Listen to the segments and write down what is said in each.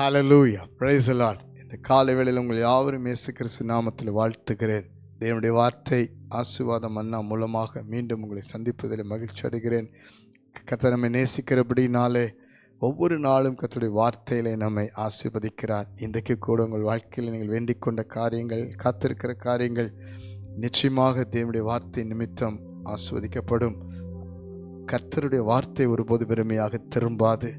Hallelujah price the இந்த காலை வேளையில் உங்கள் யாவரும் இயேசு கிறிஸ்து நாமத்தில் வாழ்த்துகிறேன். தேவனுடைய வார்த்தை ஆசீர்வாதம் அண்ணா மூலமாக மீண்டும் உங்களை சந்திப்பதில் மகிழ்ச்சி அடைகிறேன். கர்த்தர் நம்மை நேசிக்கிறபடினாலே ஒவ்வொரு நாளும் கர்த்தருடைய வார்த்தையிலே நம்மை ஆசீர்வதிக்கிறார். இன்றைக்கு கூட உங்கள் வாழ்க்கையில் நீங்கள் வேண்டிக் கொண்ட காரியங்கள் காத்திருக்கிற காரியங்கள் நிச்சயமாக தேவனுடைய வார்த்தை நிமித்தம் ஆஸ்வதிக்கப்படும் கர்த்தருடைய வார்த்தை ஒருபோது பெருமையாக திரும்பாது.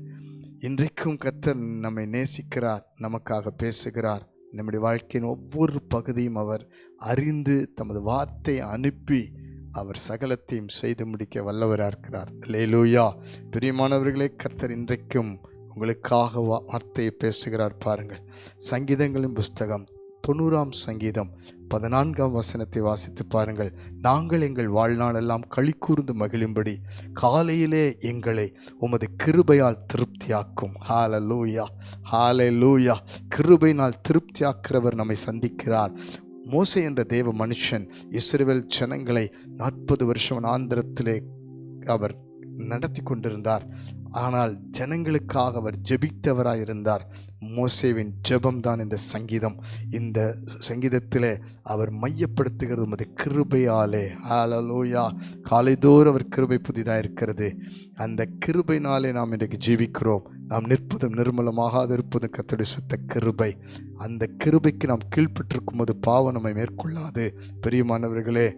இன்றைக்கும் கர்த்தர் நம்மை நேசிக்கிறார் நமக்காக பேசுகிறார். நம்முடைய வாழ்க்கையின் ஒவ்வொரு பகுதியும் அவர் அறிந்து தமது வார்த்தை அனுப்பி அவர் சகலத்தையும் செய்து முடிக்க வல்லவராக இருக்கிறார். லேலூயா பிரியமானவர்களே கர்த்தர் இன்றைக்கும் உங்களுக்காக வா- வார்த்தையை பேசுகிறார் பாருங்கள். சங்கீதங்களின் புஸ்தகம் தொண்ணூறாம் சங்கீதம் பதினான்காம் வசனத்தை வாசித்து பாருங்கள். நாங்கள் எங்கள் வாழ்நாளெல்லாம் களி கூர்ந்து மகிழும்படி காலையிலே எங்களை உமது கிருபையால் திருப்தியாக்கும். ஹால லூயா ஹாலே லூயா கிருபையினால் திருப்தியாக்கிறவர் நம்மை சந்திக்கிறார். மோசை என்ற தேவ மனுஷன் இஸ்ரேல் ஜனங்களை நாற்பது வருஷம் ஆந்திரத்திலே அவர் நடத்தி கொண்டிருந்தார் ஆனால் ஜனங்களுக்காக அவர் ஜெபித்தவராக இருந்தார் மோசேவின் ஜெபம்தான் இந்த சங்கீதம். இந்த சங்கீதத்தில் அவர் மையப்படுத்துகிறது உமது கிருபையாலே. ஹalleluya காலைதோறும் அவர் கிருபை புதிதாக இருக்கிறது அந்த கிருபைனாலே நாம் இன்றைக்கு ஜீவிக்கிறோம். நாம் நிற்பதும் நிர்மலமாகாது இருப்பதும் கத்தடி சுத்த கிருபை. அந்த கிருபைக்கு நாம் கீழ்ப்பட்டிருக்கும் போது பாவம் நம்மை மேற்கொள்ளாது. பெரியமானவர்களே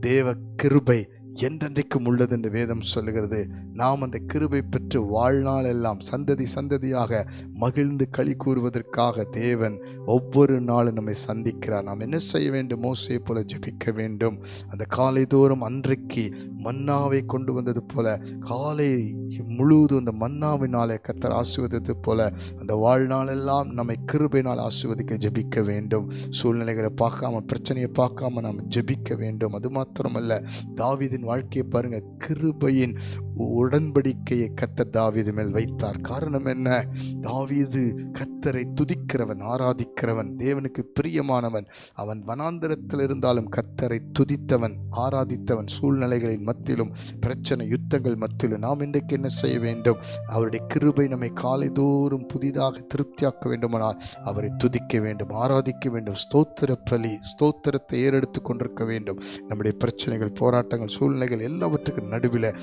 தேவ கிருபை என்றென்றைக்கும் உள்ளது என்று வேதம் சொல்லுகிறது. நாம் அந்த கிருபை பெற்று வாழ்நாள் எல்லாம் சந்ததி சந்ததியாக மகிழ்ந்து களி கூறுவதற்காக தேவன் ஒவ்வொரு நாளும் நம்மை சந்திக்கிறார். நாம் என்ன செய்ய வேண்டும்? மோசே போல ஜெபிக்க வேண்டும். அந்த காலை தோறும் அன்றைக்கு மன்னாவை கொண்டு வந்தது போல காலை முழுவதும் அந்த மன்னாவினாலே கத்தர் ஆசிர்வதித்தது போல அந்த வாழ்நாளெல்லாம் நம்மை கிருபையினால் ஆசிர்வதிக்க ஜெபிக்க வேண்டும். சூழ்நிலைகளை பார்க்காம பிரச்சனையை பார்க்காம நாம் ஜெபிக்க வேண்டும். அது மாத்திரமல்ல தாவிதின் வாழ்க்கையை பாருங்க. கிருபையின் உடன்படிக்கையை கத்தர் தாவீது மேல் வைத்தார். காரணம் என்ன? தாவீது கத்தரை துதிக்கிறவன் ஆராதிக்கிறவன் தேவனுக்கு பிரியமானவன் அவன் வனாந்திரத்தில் இருந்தாலும் கத்தரை துதித்தவன் ஆராதித்தவன். சூழ்நிலைகளின் மத்தியிலும் பிரச்சனை யுத்தங்கள் மத்தியிலும் நாம் இன்றைக்கு என்ன செய்ய வேண்டும்? அவருடைய கிருபை நம்மை காலைதோறும் புதிதாக திருப்தியாக்க வேண்டுமானால் அவரை துதிக்க வேண்டும் ஆராதிக்க வேண்டும் ஸ்தோத்திர பலி ஸ்தோத்திரத்தை ஏறெடுத்து கொண்டிருக்க வேண்டும். நம்முடைய பிரச்சனைகள் போராட்டங்கள் சூழ்நிலைகள் எல்லாவற்றுக்கும் நடுவில்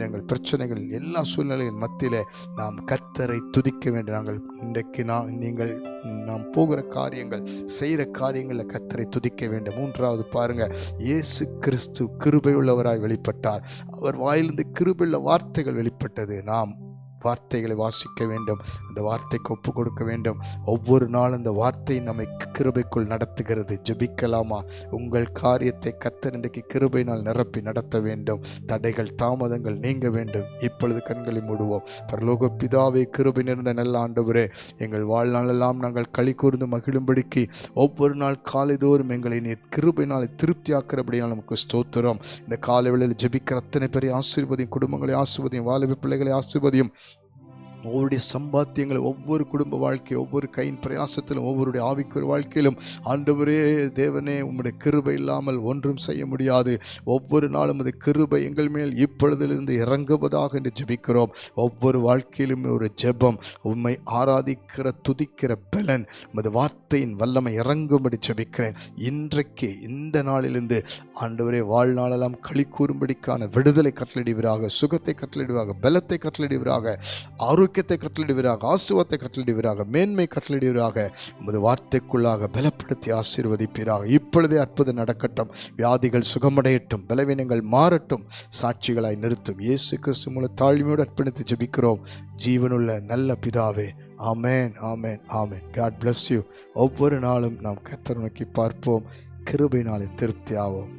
பலவீனங்கள் பிரச்சனைகள் எல்லா சூழ்நிலைகளின் மத்தியில் நாம் கர்த்தரை துதிக்க வேண்டும். நாங்கள் இன்றைக்கு நான் நீங்கள் நாம் போகிற காரியங்கள் செய்கிற காரியங்களில் கர்த்தரை துதிக்க வேண்டும். மூன்றாவது பாருங்க இயேசு கிறிஸ்து கிருபையுள்ளவராய் வெளிப்பட்டார். அவர் வாயிலிருந்து கிருபையுள்ள வார்த்தைகள் வெளிப்பட்டது. நாம் வார்த்தைகளை வாசிக்க வேண்டும். அந்த வார்த்தைக்கு ஒப்பு கொடுக்க வேண்டும். ஒவ்வொரு நாளும் அந்த வார்த்தை நம்மை கிருபைக்குள் நடத்துகிறது. ஜெபிக்கலாமா? உங்கள் காரியத்தை கத்தர் இன்றைக்கு கிருபையினால் நிரப்பி நடத்த வேண்டும். தடைகள் தாமதங்கள் நீங்க வேண்டும். இப்பொழுது கண்களை மூடுவோம். பரலோக பிதாவை கிருபை நிறைந்த நல்ல ஆண்டவரே எங்கள் வாழ்நாளெல்லாம் நாங்கள் களி கூர்ந்து மகிழும்படிக்கு ஒவ்வொரு நாள் காலைதோறும் எங்களை நீர் கிருபையினால் திருப்தியாக்கிறபடியால் நமக்கு ஸ்தோத்திரம். இந்த காலை வேளையில் ஜெபிக்கிற அத்தனை பெரிய ஆசீர்வதியும் குடும்பங்களை ஆசிர்வதியும் வாலிப பிள்ளைகளை ஆசிர்வதியும் ஒவ்வொருடைய சம்பாத்தியங்களை ஒவ்வொரு குடும்ப வாழ்க்கை ஒவ்வொரு கையின் பிரயாசத்திலும் ஒவ்வொருடைய ஆவிக்குரிய வாழ்க்கையிலும் ஆண்டவரே தேவனே உம்முடைய கிருபை இல்லாமல் ஒன்றும் செய்ய முடியாது. ஒவ்வொரு நாளும் அது கிருபை எங்கள் மேல் இப்பொழுதிலிருந்து இறங்குவதாக என்று ஜெபிக்கிறோம். ஒவ்வொரு வாழ்க்கையிலும் ஒரு ஜெபம் உம்மை ஆராதிக்கிற துதிக்கிற பலன் உமது வார்த்தையின் வல்லமை இறங்கும்படி ஜெபிக்கிறேன். இன்றைக்கு இந்த நாளிலிருந்து ஆண்டவரே வாழ்நாளெல்லாம் களி கூறும்படிக்கான விடுதலை கட்டளிடுவீராக சுகத்தை கட்டளிடுவாக பலத்தை கட்டளிடுவீராக ஆரோக்கியத்தை கட்டளிடுவீராக ஆசுவத்தை கட்டளிடுவீராக மேன்மை கட்டளிடுவீராக உமது வார்த்தைக்குள்ளாக பலப்படுத்தி ஆசீர்வதிப்பீராக. இப்பொழுதே அற்புதம் நடக்கட்டும். வியாதிகள் சுகமடையட்டும். பலவீனங்கள் மாறட்டும். சாட்சிகளாய் நிறுத்தும். இயேசு கிறிஸ்து மூல தாழ்மையோடு அர்ப்பணித்து ஜெபிக்கிறோம். ஜீவனுள்ள நல்ல பிதாவே ஆமேன் ஆமேன் ஆமேன். காட் பிளஸ் யூ ஒவ்வொரு நாளும் நாம் கத்தர் நோக்கி பார்ப்போம். கிருபை நாளை திருப்தி ஆவோம்